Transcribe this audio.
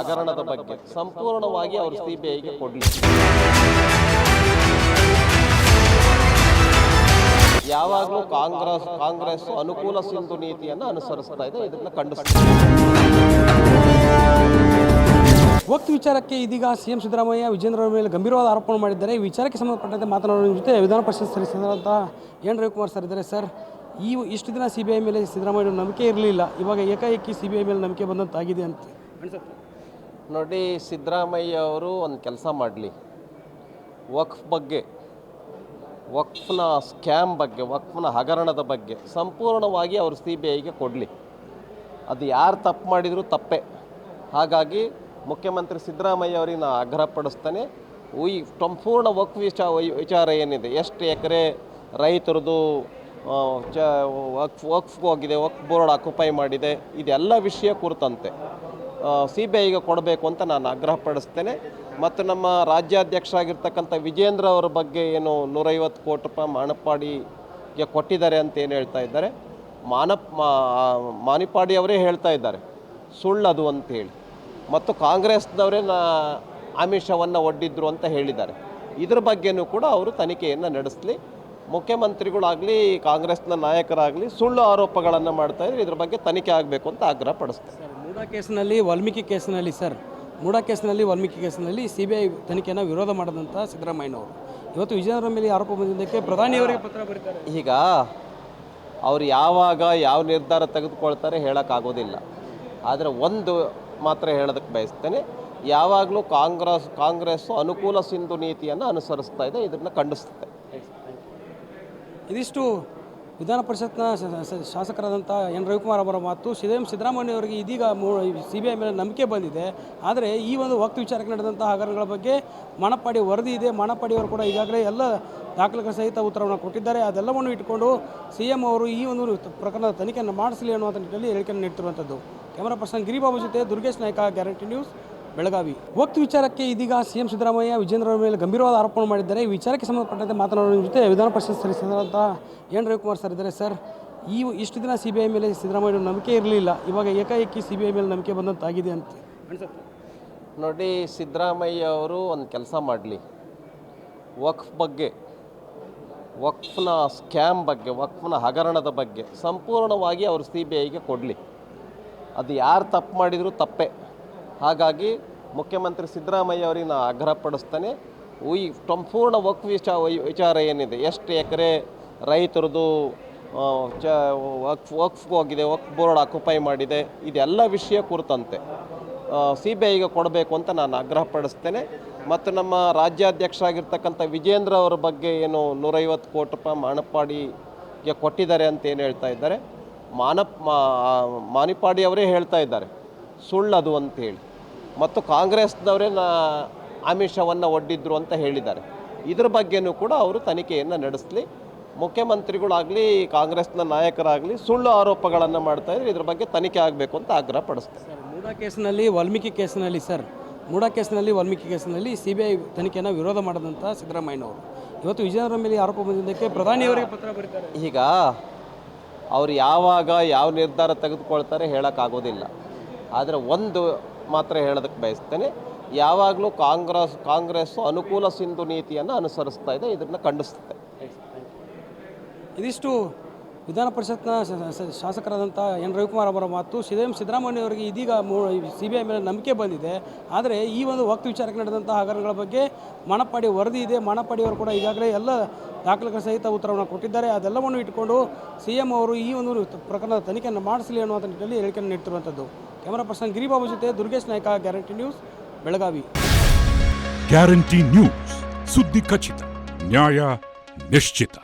ಹಗರಣದ ಬಗ್ಗೆ ಸಂಪೂರ್ಣವಾಗಿ ಅವರು ಸಿಬಿಐಗೆ ಬಿ ಐಗೆ ಕೊಡಲಿ. ಯಾವಾಗಲೂ ಕಾಂಗ್ರೆಸ್ ಕಾಂಗ್ರೆಸ್ ಅನುಕೂಲ ಸಿಂಧು ನೀತಿಯನ್ನು ಅನುಸರಿಸ್ತಾ ಇದೆ ಇದನ್ನು ಖಂಡಿಸ್ತಾ ವಕ್ತ ವಿಚಾರಕ್ಕೆ ಇದೀಗ ಸಿಎಂ ಸಿದ್ದರಾಮಯ್ಯ ವಿಜೇಂದ್ರ ಅವರ ಮೇಲೆ ಗಂಭೀರವಾದ ಆರೋಪ ಮಾಡಿದ್ದಾರೆ. ಈ ವಿಚಾರಕ್ಕೆ ಸಂಬಂಧಪಟ್ಟಂತೆ ಮಾತನಾಡೋ ಜೊತೆ ವಿಧಾನ ಪರಿಷತ್ ಸದಸ್ಯರಾದಂಥ ಎನ್ ರವಿಕುಮಾರ್ ಸರ್ ಇದ್ದಾರೆ. ಸರ್ ಈ ಇಷ್ಟು ದಿನ ಸಿ ಬಿ ಐ ಮೇಲೆ ಸಿದ್ದರಾಮಯ್ಯ ನಂಬಿಕೆ ಇರಲಿಲ್ಲ. ಇವಾಗ ಏಕಾಏಕಿ ಸಿ ಬಿ ಐ ಮೇಲೆ ನಂಬಿಕೆ ಬಂದಂತಾಗಿದೆ ಅಂತ. ನೋಡಿ ಸಿದ್ದರಾಮಯ್ಯ ಅವರು ಒಂದು ಕೆಲಸ ಮಾಡಲಿ. ವಕ್ಫ್ ಬಗ್ಗೆ, ವಕ್ಫ್ನ ಸ್ಕ್ಯಾಮ್ ಬಗ್ಗೆ, ವಕ್ಫ್ನ ಹಗರಣದ ಬಗ್ಗೆ ಸಂಪೂರ್ಣವಾಗಿ ಅವರು ಸಿ ಬಿ ಐಗೆ ಕೊಡಲಿ. ಅದು ಯಾರು ತಪ್ಪು ಮಾಡಿದರೂ ತಪ್ಪೇ. ಹಾಗಾಗಿ ಮುಖ್ಯಮಂತ್ರಿ ಸಿದ್ದರಾಮಯ್ಯ ಅವರಿಗೆ ನಾನು ಆಗ್ರಹ ಪಡಿಸ್ತೇನೆ. ಈ ಸಂಪೂರ್ಣ ವಕ್ಫ್ ವಿಚ ವಿಚಾರ ಏನಿದೆ? ಎಷ್ಟು ಎಕರೆ ರೈತರದು ಚ, ವಕ್ಫ್ ವಕ್ಫ್ಗೆ ಹೋಗಿದೆ, ವಕ್ಫ್ ಬೋರ್ಡ್ ಆಕ್ಯುಪೈ ಮಾಡಿದೆ, ಇದೆಲ್ಲ ವಿಷಯ ಕುರಿತಂತೆ. ಸಿ ಬಿ ಐಗೆ ಕೊಡಬೇಕು ಅಂತ ನಾನು ಆಗ್ರಹ ಪಡಿಸ್ತೇನೆ. ಮತ್ತು ನಮ್ಮ ರಾಜ್ಯಾಧ್ಯಕ್ಷರಾಗಿರ್ತಕ್ಕಂಥ ವಿಜೇಂದ್ರ ಅವರ ಬಗ್ಗೆ ಏನು ನೂರೈವತ್ತು ಕೋಟಿ ರೂಪಾಯಿ ಮಾನಪ್ಪಾಡಿಗೆ ಕೊಟ್ಟಿದ್ದಾರೆ ಅಂತ ಏನು ಹೇಳ್ತಾ ಇದ್ದಾರೆ. ಮಾನಪ್ ಮಾನಿಪಾಡಿ ಅವರೇ ಹೇಳ್ತಾ ಇದ್ದಾರೆ. ಸುಳ್ಳದು ಅಂತ ಹೇಳಿ. ಮತ್ತು ಕಾಂಗ್ರೆಸ್ನವರೇ ನಾ, ಆಮಿಷವನ್ನು ಒಡ್ಡಿದ್ರು ಅಂತ ಹೇಳಿದ್ದಾರೆ. ಇದ್ರ ಬಗ್ಗೆನೂ ಕೂಡ ಅವರು ತನಿಖೆಯನ್ನು ನಡೆಸಲಿ. ಮುಖ್ಯಮಂತ್ರಿಗಳಾಗಲಿ ಕಾಂಗ್ರೆಸ್ನ ನಾಯಕರಾಗಲಿ ಸುಳ್ಳು ಆರೋಪಗಳನ್ನು ಮಾಡ್ತಾ ಇದ್ರೆ ಇದ್ರ ಬಗ್ಗೆ ತನಿಖೆ ಆಗಬೇಕು ಅಂತ ಆಗ್ರಹ ಪಡಿಸ್ತಾರೆ. ಸರ್ ಮೂಡಾ ಕೇಸಿನಲ್ಲಿ ವಾಲ್ಮೀಕಿ ಕೇಸಿನಲ್ಲಿ ಸರ್ ಮೂಡಾ ಕೇಸಿನಲ್ಲಿ ವಾಲ್ಮೀಕಿ ಕೇಸಿನಲ್ಲಿ ಸಿ ಬಿ ಐ ತನಿಖೆಯನ್ನು ವಿರೋಧ ಮಾಡಿದಂಥ ಸಿದ್ದರಾಮಯ್ಯನವರು. ಇವತ್ತು ವಿಜಯನಗರ ಮೇಲೆ ಆರೋಪ ಬಂದಿದ್ದಕ್ಕೆ ಪ್ರಧಾನಿಯವರಿಗೆ ಪತ್ರ ಬರೀತಾರೆ. ಈಗ ಅವ್ರು ಯಾವಾಗ ಯಾವ ನಿರ್ಧಾರ ತೆಗೆದುಕೊಳ್ತಾರೆ ಹೇಳೋಕ್ಕಾಗೋದಿಲ್ಲ ಆದರೆ ಒಂದು ಮಾತ್ರ ಹೇಳೋದಕ್ಕೆ ಬಯಸ್ತೇನೆ ಯಾವಾಗಲೂ ಕಾಂಗ್ರೆಸ್ ಕಾಂಗ್ರೆಸ್ ಅನುಕೂಲ ಸಿಂಧು ನೀತಿಯನ್ನು ಅನುಸರಿಸ್ತಾ ಇದೆ ಇದನ್ನು ಖಂಡಿಸುತ್ತೆ. ಇದಿಷ್ಟು ವಿಧಾನ ಪರಿಷತ್ನ ಶಾಸಕರಾದಂಥ ಎನ್ ರವಿಕುಮಾರ್ ಅವರ ಮಾತು ಸಿಎಂ ಸಿದ್ದರಾಮಯ್ಯ ಅವರಿಗೆ ಇದೀಗ ಸಿ ಬಿ ಐ ಮೇಲೆ ನಂಬಿಕೆ ಬಂದಿದೆ. ಆದರೆ ಈ ಒಂದು ವಕ್ತ ವಿಚಾರಕ್ಕೆ ನಡೆದಂಥ ಹಗರಣಗಳ ಬಗ್ಗೆ ಮಣಪ್ಪಾಡಿ ವರದಿ ಇದೆ. ಮಣಪ್ಪಾಡಿಯವರು ಕೂಡ ಈಗಾಗಲೇ ಎಲ್ಲ ದಾಖಲೆಗಳ ಸಹಿತ ಉತ್ತರವನ್ನು ಕೊಟ್ಟಿದ್ದಾರೆ. ಅದೆಲ್ಲವನ್ನು ಇಟ್ಕೊಂಡು ಸಿ ಎಂ ಅವರು ಈ ಒಂದು ಪ್ರಕರಣದ ತನಿಖೆಯನ್ನು ಮಾಡಿಸಲಿ ಅನ್ನುವಂಥ ನಿಟ್ಟಿನಲ್ಲಿ ಹೇಳಿಕೆಯನ್ನು ನೀಡ್ತಿರುವಂಥದ್ದು ಕ್ಯಾಮರಾ ಪರ್ಸನ್ ಗಿರಿಬಾಬು ಜೊತೆ ದುರ್ಗೇಶ್ ನಾಯ್ಕ, ಗ್ಯಾರಂಟಿ ನ್ಯೂಸ್ ಬೆಳಗಾವಿ. ವಕ್ತ ವಿಚಾರಕ್ಕೆ ಇದೀಗ ಸಿಎಂ ಸಿದ್ದರಾಮಯ್ಯ, ವಿಜೇಂದ್ರ ಮೇಲೆ ಗಂಭೀರವಾದ ಆರೋಪ ಮಾಡಿದ್ದಾರೆ. ಈ ವಿಚಾರಕ್ಕೆ ಸಂಬಂಧಪಟ್ಟಂತೆ ಮಾತನಾಡುವ ಜೊತೆ ವಿಧಾನ ಪರಿಷತ್ ಸದಸ್ಯರಾದಂಥ ಎನ್ ರವಿಕುಮಾರ್ ಸರ್ ಇದ್ದಾರೆ. ಸರ್, ಈ ಇಷ್ಟು ದಿನ ಸಿ ಬಿ ಐ ಮೇಲೆ ಸಿದ್ದರಾಮಯ್ಯ ನಂಬಿಕೆ ಇರಲಿಲ್ಲ. ಇವಾಗ ಏಕಾಏಕಿ ಸಿ ಬಿ ಐ ಮೇಲೆ ನಂಬಿಕೆ ಬಂದಂತಾಗಿದೆ ಅಂತ. ನೋಡಿ, ಸಿದ್ದರಾಮಯ್ಯ ಅವರು ಒಂದು ಕೆಲಸ ಮಾಡಲಿ. ವಕ್ಫ್ ಬಗ್ಗೆ, ವಕ್ಫ್ನ ಸ್ಕ್ಯಾಮ್ ಬಗ್ಗೆ, ವಕ್ಫ್ನ ಹಗರಣದ ಬಗ್ಗೆ ಸಂಪೂರ್ಣವಾಗಿ ಅವರು ಸಿ ಬಿ ಐಗೆ ಕೊಡಲಿ. ಅದು ಯಾರು ತಪ್ಪು ಮಾಡಿದರೂ ತಪ್ಪೇ. ಹಾಗಾಗಿ ಮುಖ್ಯಮಂತ್ರಿ ಸಿದ್ದರಾಮಯ್ಯ ಅವರಿಗೆ ನಾನು ಆಗ್ರಹ ಪಡಿಸ್ತೇನೆ. ಈ ಸಂಪೂರ್ಣ ವಕ್ ವಿಚ ವಿಚಾರ ಏನಿದೆ? ಎಷ್ಟು ಎಕರೆ ರೈತರದು ಆ, ಚ ವಕ್ಫ್ ವಕ್ಫ್ ಹೋಗಿದೆ ವಕ್ ಬೋರ್ಡ್ ಆಕ್ಯುಪೈ ಮಾಡಿದೆ ಇದೆಲ್ಲ ವಿಷಯ ಕುರಿತಂತೆ. ಸಿ ಬಿ ಐಗೆ ಕೊಡಬೇಕು ಅಂತ ನಾನು ಆಗ್ರಹ ಪಡಿಸ್ತೇನೆ. ಮತ್ತು ನಮ್ಮ ರಾಜ್ಯಾಧ್ಯಕ್ಷರಾಗಿರ್ತಕ್ಕಂಥ ವಿಜೇಂದ್ರ ಅವರ ಬಗ್ಗೆ ಏನು ನೂರೈವತ್ತು ಕೋಟಿ ರೂಪಾಯಿ ಮಾನಪ್ಪಾಡಿಗೆ ಕೊಟ್ಟಿದ್ದಾರೆ ಅಂತ ಏನು ಹೇಳ್ತಾ ಇದ್ದಾರೆ. ಮಾನಪ್ ಮಾನಿಪಾಡಿ ಅವರೇ ಹೇಳ್ತಾ ಇದ್ದಾರೆ. ಸುಳ್ಳದು ಅಂತ ಹೇಳಿ. ಮತ್ತು ಕಾಂಗ್ರೆಸ್ನವರೇ ನಾ ಆಮಿಷವನ್ನು ಒಡ್ಡಿದ್ರು ಅಂತ ಹೇಳಿದ್ದಾರೆ. ಇದ್ರ ಬಗ್ಗೆನೂ ಕೂಡ ಅವರು ತನಿಖೆಯನ್ನು ನಡೆಸಲಿ. ಮುಖ್ಯಮಂತ್ರಿಗಳಾಗಲಿ ಕಾಂಗ್ರೆಸ್ನ ನಾಯಕರಾಗಲಿ ಸುಳ್ಳು ಆರೋಪಗಳನ್ನು ಮಾಡ್ತಾ ಇದ್ರೆ ಇದ್ರ ಬಗ್ಗೆ ತನಿಖೆ ಆಗಬೇಕು ಅಂತ ಆಗ್ರಹ ಪಡಿಸ್ತಾರೆ ಮೂಡಾ ಕೇಸಿನಲ್ಲಿ ವಾಲ್ಮೀಕಿ ಕೇಸ್ನಲ್ಲಿ ಸರ್ ಮೂಡಾ ಕೇಸ್ನಲ್ಲಿ ವಾಲ್ಮೀಕಿ ಕೇಸ್ನಲ್ಲಿ ಸಿ ಬಿ ಐ ತನಿಖೆಯನ್ನು ವಿರೋಧ ಮಾಡಿದಂಥ ಸಿದ್ದರಾಮಯ್ಯನವರು. ಇವತ್ತು ವಿಜಯನಗರ ಮೇಲೆ ಆರೋಪ ಬಂದಿದ್ದಕ್ಕೆ ಪ್ರಧಾನಿಯವರಿಗೆ ಪತ್ರ ಬರೀತಾರೆ. ಈಗ ಅವ್ರು ಯಾವಾಗ ಯಾವ ನಿರ್ಧಾರ ತೆಗೆದುಕೊಳ್ತಾರೆ ಹೇಳೋಕ್ಕಾಗೋದಿಲ್ಲ. ಆದರೆ ಒಂದು ಮಾತ್ರ ಹೇಳೋದಕ್ಕೆ ಬಯಸ್ತೇನೆ. ಯಾವಾಗಲೂ ಕಾಂಗ್ರೆಸ್ ಕಾಂಗ್ರೆಸ್ ಅನುಕೂಲ ಸಿಂಧು ನೀತಿಯನ್ನು ಅನುಸರಿಸ್ತಾ ಇದೆ, ಇದನ್ನು ಖಂಡಿಸುತ್ತೆ. ಇದಿಷ್ಟು ವಿಧಾನ ಪರಿಷತ್ನ ಶಾಸಕರಾದಂಥ ಎನ್ ರವಿಕುಮಾರ್ ಅವರ ಮಾತು. ಸಿಎಂ ಸಿದ್ದರಾಮಯ್ಯ ಅವರಿಗೆ ಇದೀಗ ಸಿ ಬಿ ಐ ಮೇಲೆ ನಂಬಿಕೆ ಬಂದಿದೆ. ಆದರೆ ಈ ಒಂದು ವಕ್ತ ವಿಚಾರಕ್ಕೆ ನಡೆದಂಥ ಹಗರಣಗಳ ಬಗ್ಗೆ ಮಣಪಾಡಿ ವರದಿ ಇದೆ. ಮಣಪಾಡಿಯವರು ಕೂಡ ಈಗಾಗಲೇ ಎಲ್ಲ ದಾಖಲೆಗಳ ಸಹಿತ ಉತ್ತರವನ್ನು ಕೊಟ್ಟಿದ್ದಾರೆ. ಅದೆಲ್ಲವನ್ನು ಇಟ್ಟುಕೊಂಡು ಸಿ ಎಂ ಅವರು ಈ ಒಂದು ಪ್ರಕರಣದ ತನಿಖೆಯನ್ನು ಮಾಡಿಸಲಿ ಅನ್ನುವಂಥ ನಿಟ್ಟಿನಲ್ಲಿ ಹೇಳಿಕೆಯನ್ನು ನೀಡ್ತಿರುವಂಥದ್ದು ಕ್ಯಾಮರಾ ಪರ್ಸನ್ ಗಿರಿಬಾಬು ಜೊತೆ Durgesh Naik guarantee news Belagavi. Guarantee news ಸುದ್ದಿ ಖಚಿತ, ನ್ಯಾಯ ನಿಶ್ಚಿತ.